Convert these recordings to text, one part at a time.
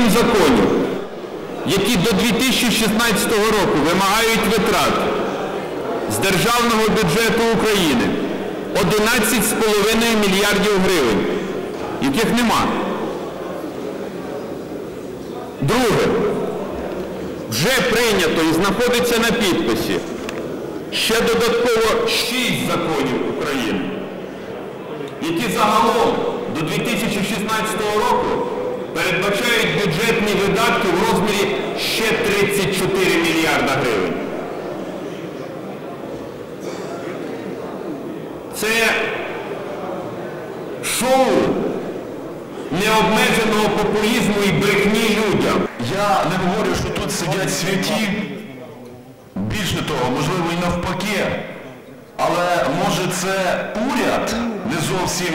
законів, які до 2016 року вимагають витрат з державного бюджету України 11,5 мільярдів гривень, яких нема. Друге, вже прийнято і знаходиться на підписі ще додатково 6 законів України, які загалом до 2016 року передбачають бюджетні видатки в розмірі ще 34 мільярда гривень. Це шоу необмеженого популізму і брехні людям. Я не говорю, що тут сидять святі. Більше того, можливо, і навпаки. Але може це уряд не зовсім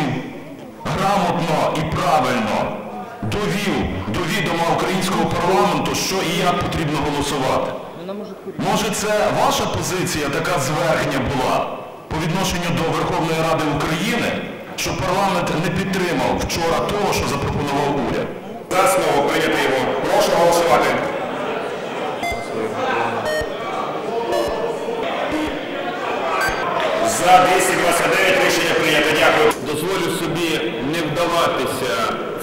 грамотно і правильно довів до відома українського парламенту, що і як потрібно голосувати. Може це ваша позиція така зверхня була по відношенню до Верховної Ради України, що парламент не підтримав вчора того, що запропонував уряд? За основу прийняти його. Прошу голосувати.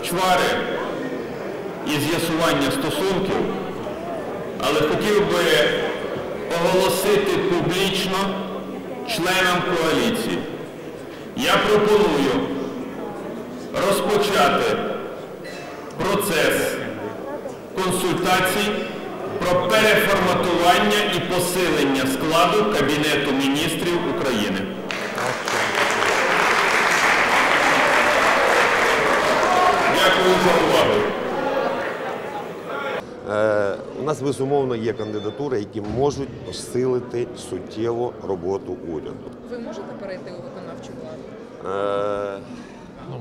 Чвари і з'ясування стосунків, але хотів би оголосити публічно членам коаліції. Я пропоную розпочати процес консультацій про переформатування і посилення складу Кабінету міністрів України. Дякую за увагу. У нас безумовно є кандидатури, які можуть посилити суттєво роботу уряду. Ви можете перейти у виконавчу владу? Е, Ну,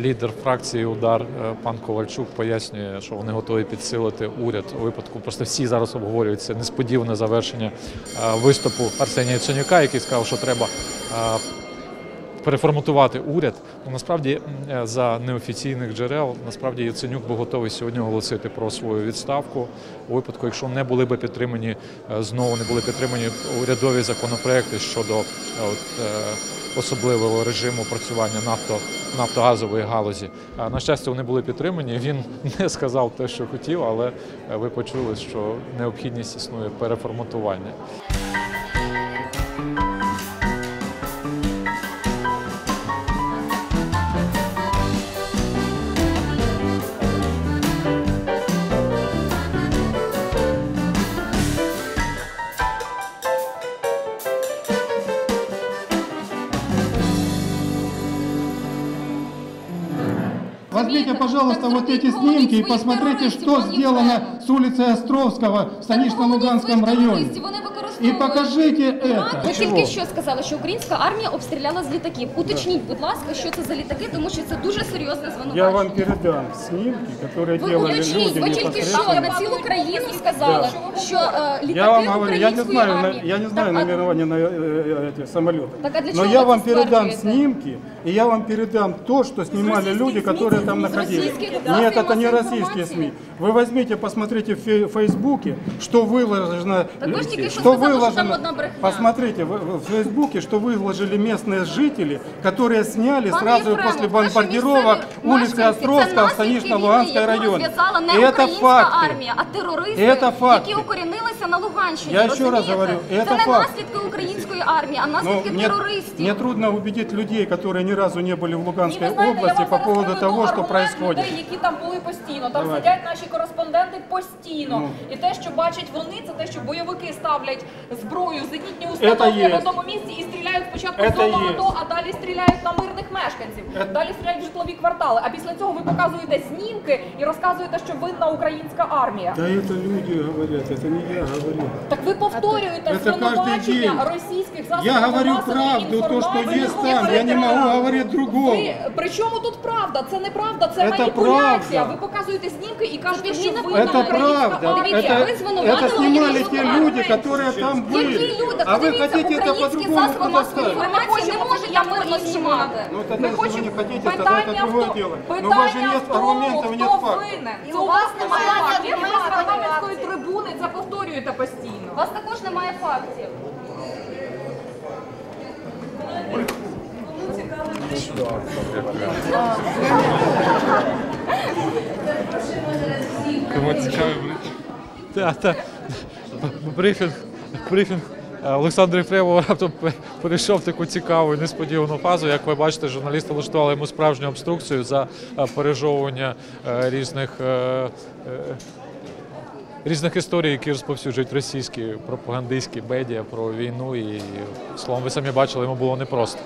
лідер фракції Удар е, пан Ковальчук пояснює, що вони готові підсилити уряд у випадку. Просто всі зараз обговорюють це несподіване завершення е, виступу Арсенія Яценюка, який сказав, що треба переформатувати уряд. Ну насправді е, за неофіційних джерел насправді Яценюк був готовий сьогодні оголосити про свою відставку у випадку, якщо не були би підтримані е, знову не були підтримані урядові законопроекти щодо е, от, особливого режиму працювання нафто, нафтогазової галузі. На щастя, вони були підтримані. Він не сказав те, що хотів, але ви почули, що необхідність існує переформатування. Возьмите, пожалуйста, вот эти снимки и посмотрите, что сделано с улицы Островского в Станично-Луганском районе. І покажіть это. Ви тільки що сказали, що українська армія обстріляла з літаків. Уточніть, будь ласка, що це за літаки, тому що це дуже серйозне звинувачення. Я вам передам снимки, которые Ви делали уточніть, люди ви тільки що непосредственно. на цілу країну сказали, що е, літаки Я вам говорю, я не української знаю, на- армії. я не знаю Так, а- номерования на э, э, этих самолетов. Так а для Но чего я вы вам это передам стверджуете? снимки, и я вам передам то, что снимали люди, которые там находились. российских да, Нет, это не массовой российские информации? СМИ. Вы возьмите, посмотрите в фе- Фейсбуке, что выложено, Так вы же только что что сказали, что там выложено. одна брехня. Посмотрите в, в Фейсбуке, что выложили местные жители, которые сняли Пане сразу Єфремов, после наші бомбардировок місцеві улицы мешканці, це Островского, наслідки війни, Станично-Луганской яку районе. розв'язала не Это українська факты. армія, а терористи, Это факти. які укорінилися на Луганщині. Я ще раз розумієте? говорю, це это не факт. наслідки української армії, а Ну, наслідки мне, трудно убедить людей, которые ни разу не были в Луганской знаете, области по поводу того, что происходит. людей, які там були постійно. Там Давайте. сидять наші кореспонденти постійно. Ну. І те, що бачать вони, це те, що бойовики ставлять зброю, зенітні Это установки в есть. одному місці і стріляють спочатку Это в зону есть. АТО, а далі стріляють на мирних мешканців. Это- Далі стріляють в житлові квартали. А після цього ви показуєте знімки і розказуєте, що винна українська армія. Да это люди говорят, это не я говорю. Так ви повторюєте Це кожен звинувачення день. російських засобів Я говорю масової правду, то, что інформації. есть Ви там. Я не могу говорит другого. Ви при чому тут правда? Це неправда, це Це маніпуляція. правда. Ви показуєте знімки і кажете, що підміна ви фактів. на Это українська правда. армія. Дивіться, ви Это, звинуватили это снимали Європу. те люди, которые там были. Які люди? А вы Подивіться, хотите это українські по-другому засоби масової поставить. інформації не можуть там мирно знімати. Ну, тогда, Ми если вы хочемо не хотите, тогда питання это в другое тому, дело. Но у вас же питання нет в тому, аргументов, нет хто фактов. винен. І Це у у вас вас немає немає фактів, фактів. Ви ви з парламентської звинуватили. трибуни це повторюєте постійно. У вас також немає фактів. Кому цікавий брифінг? Брифінг, брифінг. Е, Олександр Єфремов раптом перейшов таку цікаву і несподівану фазу. Як ви бачите, журналісти влаштували йому справжню обструкцію за е, пережовування е, різних. Різних історій, які розповсюджують російські пропагандистські медіа про війну, і словом, ви самі бачили, йому було непросто.